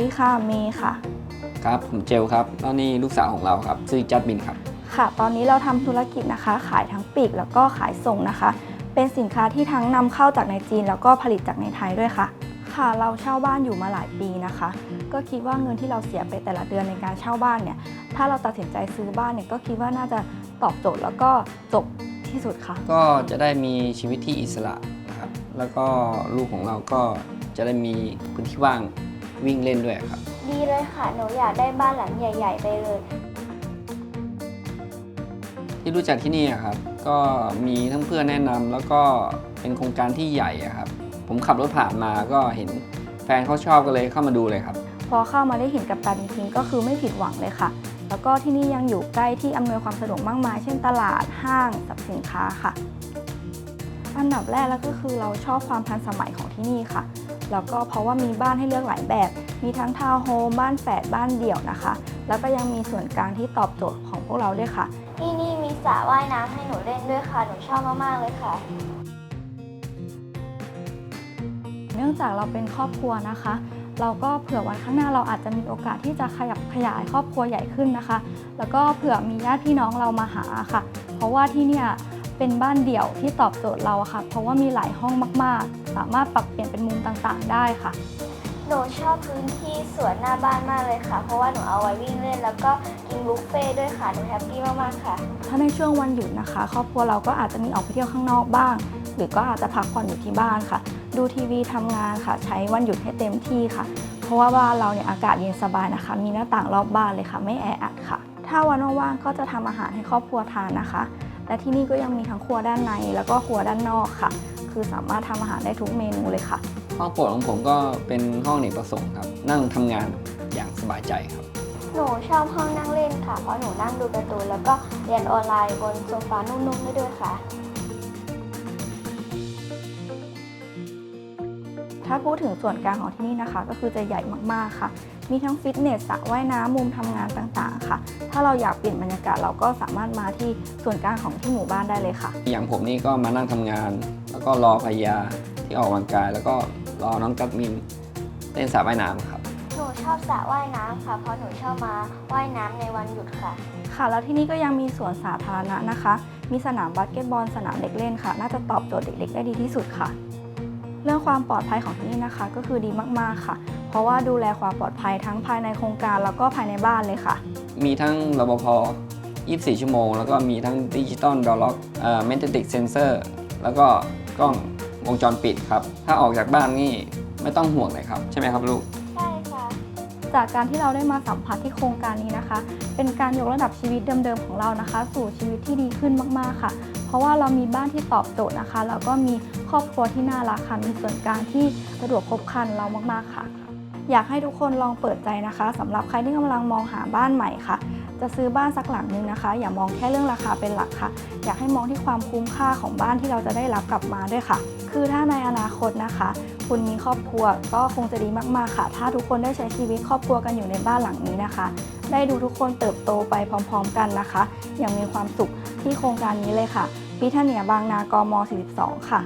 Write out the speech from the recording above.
ดีค่ะเมย์ค่ะ ครับผมเจลครับแล้วนี่ลูกสาวของเราครับชื่อจัดบินครับ ค่ะ ตอนนี้เราทำธุรกิจนะคะ ขายทั้งปลีกแล้วก็ขายส่งนะคะ เป็นสินค้าที่ทั้งนำเข้าจากในจีน แล้วก็ผลิตจากในไทยด้วยค่ะ ค่ะเราเช่าบ้านอยู่มาหลายปีนะคะ ก็คิดว่าเงินที่เราเสียไปแต่ละเดือนในการเช่าบ้านเนี่ย ถ้าเราตัดสินใจซื้อบ้านเนี่ยก็คิดว่าน่าจะตอบโจทย์แล้วก็จบที่สุดค่ะ ก็จะได้มีชีวิตที่อิสระนะครับ แล้วก็ลูกของเราก็จะได้มีพื้นที่ว่าง วิ่งเล่นด้วยครับ ดีเลยค่ะ หนูอยากได้บ้านหลังใหญ่ ๆ ไปเลย ที่รู้จักที่นี่อะครับ ก็มีทั้งเพื่อนแนะนำแล้วก็เป็นโครงการที่ใหญ่อะครับ ผมขับรถผ่านมาก็เห็นแฟนเขาชอบก็เลยเข้ามาดูเลยครับ พอเข้ามาได้เห็นกับตาจริงๆก็คือไม่ผิดหวังเลยค่ะ แล้วก็ที่นี่ยังอยู่ใกล้ที่อำนวยความสะดวกมากมาย เช่นตลาดห้างสรรพสินค้าค่ะ อันดับแรกแล้วก็คือเราชอบความทันสมัยของที่นี่ค่ะ แล้วก็เพราะว่ามีบ้านให้เลือกหลายแบบ มีทั้งทาวน์โฮมบ้านแฝดบ้านเดี่ยวนะคะ แล้วก็ยังมีส่วนกลางที่ตอบโจทย์ของพวกเราด้วยค่ะ ที่นี่มีสระว่ายน้ำให้หนูเล่นด้วยค่ะ หนูชอบมากๆเลยค่ะ เนื่องจากเราเป็นครอบครัวนะคะ เราก็เผื่อวันข้างหน้าเราอาจจะมีโอกาสที่จะขยับขยายครอบครัวใหญ่ขึ้นนะคะ แล้วก็เผื่อมีญาติพี่น้องเรามาหาค่ะ เพราะว่าที่เนี่ย เป็นบ้านเดี่ยวที่ตอบโจทย์เราอะค่ะ เพราะว่ามีหลายห้องมาก ๆ สามารถปรับเปลี่ยนเป็นมุมต่างๆ ได้ค่ะ หนูชอบพื้นที่สวนหน้าบ้านมากเลยค่ะ เพราะว่าหนูเอาไว้วิ่งเล่น แล้วก็กินบุฟเฟ่ต์ด้วยค่ะ หนูแฮปปี้มากๆค่ะ ถ้าในช่วงวันหยุดนะคะ ครอบครัวเราก็อาจจะมีออกไปเที่ยวข้างนอกบ้าง หรือก็อาจจะพักผ่อนอยู่ที่บ้านค่ะ ดูทีวีทำงานค่ะ ใช้วันหยุดให้เต็มที่ค่ะ เพราะว่าบ้านเราเนี่ยอากาศเย็นสบายนะคะ มีหน้าต่างรอบบ้านเลยค่ะ ไม่แออัดค่ะ ถ้าวันว่างๆก็จะทำอาหารให้ครอบครัวทานนะคะ และที่นี่ก็ยังมีทั้งครัวด้านใน แล้วก็ครัวด้านนอกค่ะ คือสามารถทำอาหารได้ทุกเมนูเลยค่ะ ห้องโปรดของผมก็เป็นห้องอเนกประสงค์ครับ นั่งทำงานอย่างสบายใจครับ หนูชอบห้องนั่งเล่นค่ะ เพราะหนูนั่งดูการ์ตูนแล้วก็เรียนออนไลน์บนโซฟานุ่มๆได้ด้วยค่ะ ถ้าพูดถึงส่วนกลางของที่นี่นะคะ ก็คือจะใหญ่มากๆค่ะ มีทั้งฟิตเนสสระว่ายน้ำมุมทำงานต่างๆ ค่ะ ถ้าเราอยากเปลี่ยนบรรยากาศเราก็สามารถมาที่ส่วนกลางของที่หมู่บ้านได้เลยค่ะ อย่างผมนี่ก็มานั่งทำงาน แล้วก็รอภรรยาที่ออกกำลังกาย แล้วก็รอน้องกัดมินเล่นสระว่ายน้ำครับหนูชอบสระว่ายน้ำค่ะ เพราะหนูชอบมาว่ายน้ำในวันหยุดค่ะ ค่ะ แล้วที่นี่ก็ยังมีสวนสาธารณะนะคะ มีสนามบาสเกตบอลสนามเด็กเล่นค่ะ น่าจะตอบโจทย์เด็กๆ ได้ดีที่สุดค่ะ เรื่องความปลอดภัยของที่นี่นะคะ ก็คือดีมากๆค่ะเพ ราะว่าดูแลความปลอดภัยทั้งภายในโครงการแล้วก็ภายในบ้านเลยค่ะ มีทั้งรปภ 24 ชั่วโมง แล้วก็มีทั้งดิจิตอลดอลล็อกเอ่อเมนติกเซนเซอร์แล้วก็กล้องวงจรปิดครับ ถ้าออกจากบ้านนี่ไม่ต้องห่วงเลยครับ ใช่ไหมครับลูก ใช่ค่ะ จากการที่เราได้มาสัมผัสที่โครงการนี้นะคะ เป็นการยกระดับชีวิตเดิมๆของเรานะคะ สู่ชีวิตที่ดีขึ้นมากๆค่ะ เพราะว่าเรามีบ้านที่ตอบโจทย์นะคะ แล้วก็มีครอบครัวที่น่ารักค่ะ มีส่วนกลางที่สะดวกครบครันเรามากๆค่ะ อยากให้ทุกคนลองเปิดใจนะคะสำหรับใครที่กำลังมองหาบ้านใหม่ค่ะ จะซื้อบ้านสักหลังนึงนะคะ อย่ามองแค่เรื่องราคาเป็นหลักค่ะ อยากให้มองที่ความคุ้มค่าของบ้านที่เราจะได้รับกลับมาด้วยค่ะ คือถ้าในอนาคตนะคะ คุณมีครอบครัวก็คงจะดีมากๆค่ะ ถ้าทุกคนได้ใช้ชีวิตครอบครัวกันอยู่ในบ้านหลังนี้นะคะ ได้ดูทุกคนเติบโตไปพร้อม ๆ กันนะคะ อย่างมีความสุขที่โครงการนี้เลยค่ะ พิทเนียบางนากม 42 ค่ะ